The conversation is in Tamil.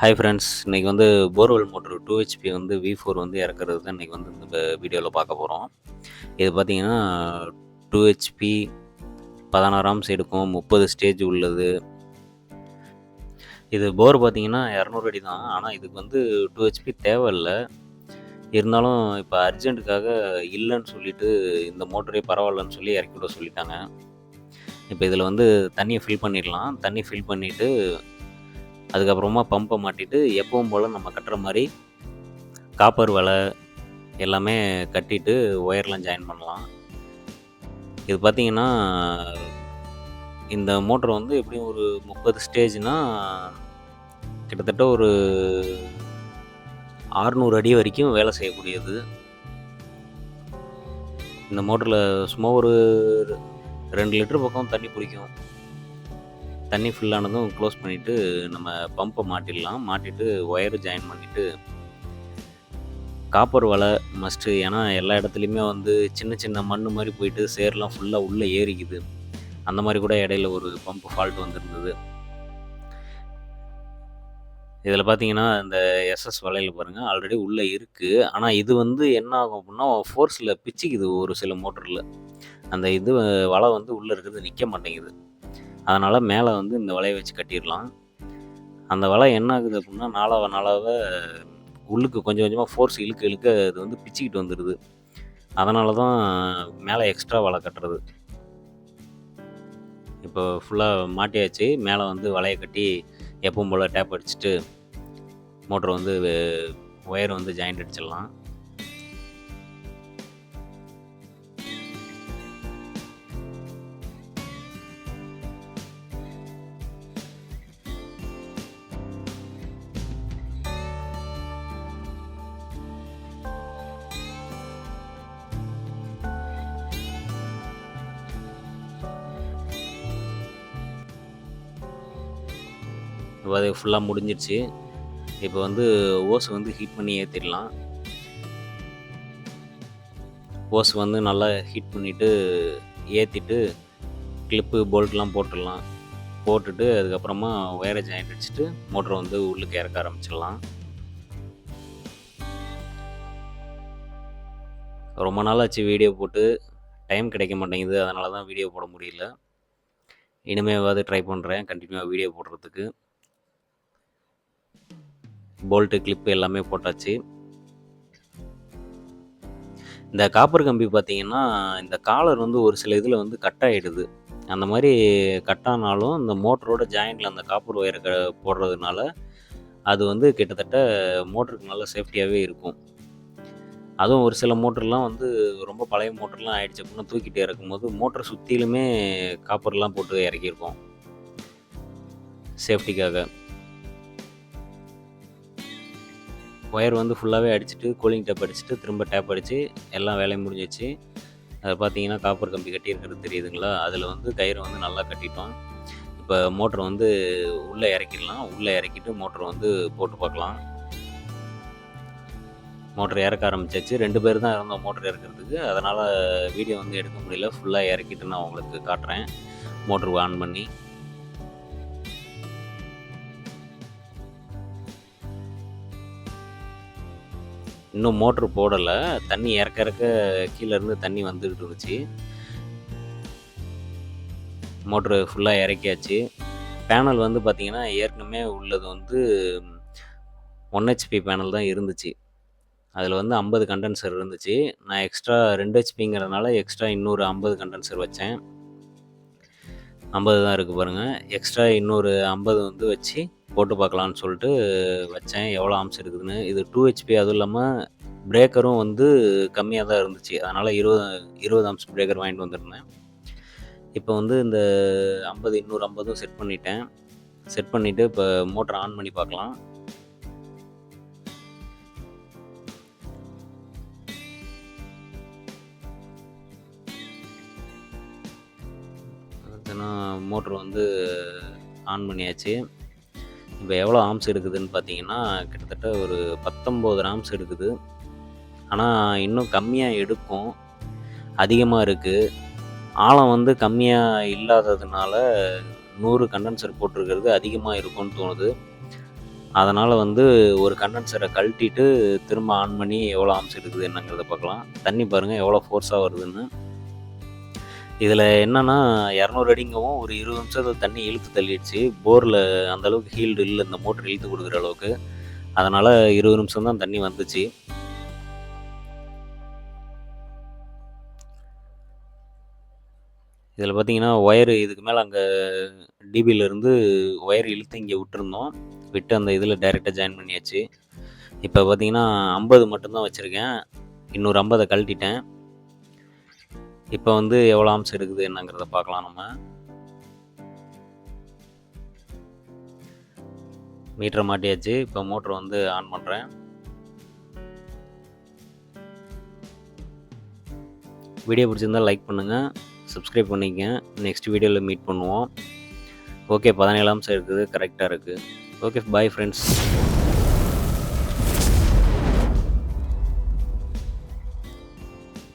ஹாய் ஃப்ரெண்ட்ஸ் இன்றைக்கி வந்து போர்வெல் மோட்ரு டூ ஹெச்பி வந்து வி ஃபோர் வந்து இறக்குறது தான் இன்றைக்கி வந்து இந்த வீடியோவில் பார்க்க போகிறோம் இது பார்த்தீங்கன்னா டூ ஹெச்பி பதினாறாம் எடுக்கும் முப்பது ஸ்டேஜ் உள்ளது. இது போர் பார்த்திங்கன்னா இரநூறு அடி தான் ஆனால் இதுக்கு வந்து டூ ஹெச்பி தேவையில்லை. இருந்தாலும் இப்போ அர்ஜென்ட்டுக்காக இல்லைன்னு சொல்லிட்டு இந்த மோட்டரே பரவாயில்லன்னு சொல்லி இறக்கி விட சொல்லிட்டாங்க. இப்போ இதில் வந்து தண்ணியை ஃபில் பண்ணிடலாம். தண்ணி ஃபில் பண்ணிவிட்டு அதுக்கப்புறமா பம்பை மாட்டிட்டு எப்பவும் போல் நம்ம கட்டுற மாதிரி காப்பர் வலை எல்லாமே கட்டிட்டு ஒயர்லாம் ஜாயின் பண்ணலாம். இது பார்த்திங்கன்னா இந்த மோட்ரு வந்து எப்படியும் ஒரு முப்பது ஸ்டேஜ்னால் கிட்டத்தட்ட ஒரு ஆறுநூறு அடி வரைக்கும் வேலை செய்யக்கூடியது. இந்த மோட்டரில் சும்மா ஒரு ரெண்டு லிட்டர் பக்கம் தண்ணி பிடிக்கும். தண்ணி ஃபுல்லானதும் க்ளோஸ் பண்ணிவிட்டு நம்ம பம்பை மாட்டிடலாம். மாட்டிட்டு ஒயரு ஜாயின் பண்ணிவிட்டு காப்பர் வலை மஸ்ட்டு ஏன்னா எல்லா இடத்துலையுமே வந்து சின்ன சின்ன மண் மாதிரி போயிட்டு சேர்லாம் ஃபுல்லாக உள்ளே ஏறிக்குது. அந்த மாதிரி கூட இடையில ஒரு பம்ப் ஃபால்ட் வந்துருந்தது. இதில் பார்த்தீங்கன்னா இந்த எஸ்எஸ் வலையில் பாருங்கள் ஆல்ரெடி உள்ளே இருக்குது ஆனால் இது வந்து என்ன ஆகும் அப்படின்னா ஃபோர்ஸில் பிச்சுக்குது ஒரு சில மோட்டரில் அந்த இது வலை வந்து உள்ளே இருக்கிறது நிற்க மாட்டேங்குது. அதனால் மேலே வந்து இந்த வலையை வச்சு கட்டிடலாம். அந்த வலை என்ன ஆகுது அப்படின்னா நாளாவ நாளாவ உள்ளுக்கு கொஞ்சம் கொஞ்சமாக ஃபோர்ஸ் இழுக்க இழுக்க அது வந்து பிச்சுக்கிட்டு வந்துடுது அதனால தான் மேலே எக்ஸ்ட்ரா வலை கட்டுறது. இப்போ ஃபுல்லாக மாட்டியாச்சு. மேலே வந்து வலையை கட்டி எப்பவும் போல் டேப் அடிச்சுட்டு மோட்ரு வந்து ஒயர் வந்து ஜாயிண்ட் அடிச்சிடலாம். இப்போ அது ஃபுல்லாக முடிஞ்சிடுச்சு இப்போ வந்து ஓஸ் வந்து ஹீட் பண்ணி ஏற்றிடலாம் ஓஸ் வந்து நல்லா ஹீட் பண்ணிவிட்டு ஏற்றிட்டு கிளிப்பு போல்ட்லாம் போட்டுடலாம். போட்டுட்டு அதுக்கப்புறமா ஒயரை ஜாயிண்ட் அடிச்சுட்டு மோட்டரை வந்து உள்ளுக்கு இறக்க ஆரம்பிச்சிடலாம். ரொம்ப நாளாச்சு வீடியோ போட்டு. டைம் கிடைக்க மாட்டேங்குது. அதனால தான் வீடியோ போட முடியல. இனிமேவாவது ட்ரை பண்ணுறேன் கண்டினியூவாக வீடியோ போடுறதுக்கு. போல்ட்டு கிளிப்பு எல்லாமே போட்டாச்சு. இந்த காப்பர் கம்பி பார்த்தீங்கன்னா இந்த காலர் வந்து ஒரு சில இதில் வந்து கட் ஆகிடுது அந்த மாதிரி கட் ஆனாலும் இந்த மோட்டரோட ஜாயிண்டில் அந்த காப்பர் ஒயரை க போடுறதுனால அது வந்து கிட்டத்தட்ட மோட்டருக்கு நல்ல சேஃப்டியாகவே இருக்கும். அதுவும் ஒரு சில மோட்டர்லாம் வந்து ரொம்ப பழைய மோட்டர்லாம் ஆயிடுச்சு அப்படின்னா தூக்கிட்டு இறக்கும்போது மோட்டர் சுற்றிலுமே காப்பர்லாம் போட்டு இறக்கியிருக்கோம். சேஃப்டிக்காக ஒயர் வந்து ஃபுல்லாகவே அடிச்சுட்டு கூலிங் டேப் அடிச்சுட்டு திரும்ப டேப் அடித்து எல்லாம் வேலையும் முடிஞ்சிச்சு. அதை பார்த்தீங்கன்னா காப்பர் கம்பி கட்டியிருக்கிறது தெரியுதுங்களா? அதில் வந்து கயிறை வந்து நல்லா கட்டிட்டோம். இப்போ மோட்டர் வந்து உள்ளே இறக்கிடலாம். உள்ளே இறக்கிட்டு மோட்டர் வந்து போட்டு பார்க்கலாம். மோட்டர் இறக்க ஆரம்பிச்சாச்சு. ரெண்டு பேர் தான் இருந்தோம் மோட்டர் இறக்கிறதுக்கு. அதனால் வீடியோ வந்து எடுக்க முடியல. ஃபுல்லாக இறக்கிட்டு நான் உங்களுக்கு காட்டுறேன். மோட்ரு ஆன் பண்ணி. இன்னும் மோட்ரு போடலை. தண்ணி இறக்க இறக்க கீழேருந்து தண்ணி வந்துக்கிட்டு இருந்துச்சு. மோட்ரு ஃபுல்லாக இறக்கியாச்சு. பேனல் வந்து பார்த்திங்கன்னா ஏற்கனவே உள்ளது வந்து ஒன் ஹெச்பி பேனல் தான் இருந்துச்சு. அதில் வந்து ஐம்பது கண்டென்சர் இருந்துச்சு. நான் எக்ஸ்ட்ரா ரெண்டு ஹெச்பிங்கிறதுனால எக்ஸ்ட்ரா இன்னொரு ஐம்பது கண்டென்சர் வச்சேன். ஐம்பது தான் இருக்குது பாருங்கள் எக்ஸ்ட்ரா இன்னொரு ஐம்பது வந்து வச்சு போட்டு பார்க்கலான்னு சொல்லிட்டு வச்சேன். எவ்வளோ ஆம்ஸ் இருக்குதுன்னு. இது டூ ஹெச்பி அதுவும் இல்லாமல் பிரேக்கரும் வந்து கம்மியாக தான் இருந்துச்சு. அதனால் இருபது இருபது ஆம்ஸ் பிரேக்கர் வாங்கிட்டு வந்திருந்தேன். இப்போ வந்து இந்த ஐம்பது இன்னூறு ஐம்பதும் செட் பண்ணிட்டேன். செட் பண்ணிவிட்டு இப்போ மோட்டர் ஆன் பண்ணி பார்க்கலாம். மோட்ரு வந்து ஆன் பண்ணியாச்சு. இப்போ எவ்வளோ ஆம்ஸ் எடுக்குதுன்னு பார்த்தீங்கன்னா கிட்டத்தட்ட ஒரு பத்தொம்போது ஆம்ஸ் எடுக்குது. ஆனால் இன்னும் கம்மியாக எடுக்கும். அதிகமாக இருக்குது ஆழம் வந்து கம்மியாக இல்லாததுனால நூறு கண்டென்சர் போட்டிருக்கிறது அதிகமாக இருக்கும்னு தோணுது. அதனால் வந்து ஒரு கண்டென்சரை கழட்டிட்டு திரும்ப ஆன் பண்ணி எவ்வளோ ஆம்ஸ் எடுக்குது என்னங்கிறத பார்க்கலாம். தண்ணி பாருங்கள் எவ்வளோ ஃபோர்ஸாக வருதுன்னு. இதில் என்னென்னா இரநூறு அடிங்கவும் ஒரு இருபது நிமிஷத்தில் தண்ணி இழுத்து தள்ளிடுச்சு. போரில் அந்தளவுக்கு ஹீல்டு இல்லை இந்த மோட்டர் இழுத்து கொடுக்குற அளவுக்கு. அதனால் இருபது நிமிஷம் தான் தண்ணி வந்துச்சு. இதில் பார்த்தீங்கன்னா ஒயரு இதுக்கு மேலே அங்கே டிபியிலேருந்து ஒயர் இழுத்து இங்கே விட்டுருந்தோம். விட்டு அந்த இதில் டைரெக்டாக ஜாயின் பண்ணியாச்சு. இப்போ பார்த்தீங்கன்னா ஐம்பது மட்டும்தான் வச்சுருக்கேன். இன்னொரு ஐம்பதை கழட்டிட்டேன். இப்போ வந்து எவ்வளோ ஆம்ஸ் எடுக்குது என்னங்கிறத பார்க்கலாம் நம்ம. மீட்டரை மாட்டியாச்சு. இப்போ மோட்ரு வந்து ஆன் பண்ணுறேன் வீடியோ பிடிச்சிருந்தால் லைக் பண்ணுங்கள் சப்ஸ்கிரைப் பண்ணிக்கங்க. நெக்ஸ்ட் வீடியோவில் மீட் பண்ணுவோம். ஓகே பதினேழு ஆம்ஸ் இருக்குது கரெக்டாக இருக்குது ஓகே பாய் ஃப்ரெண்ட்ஸ்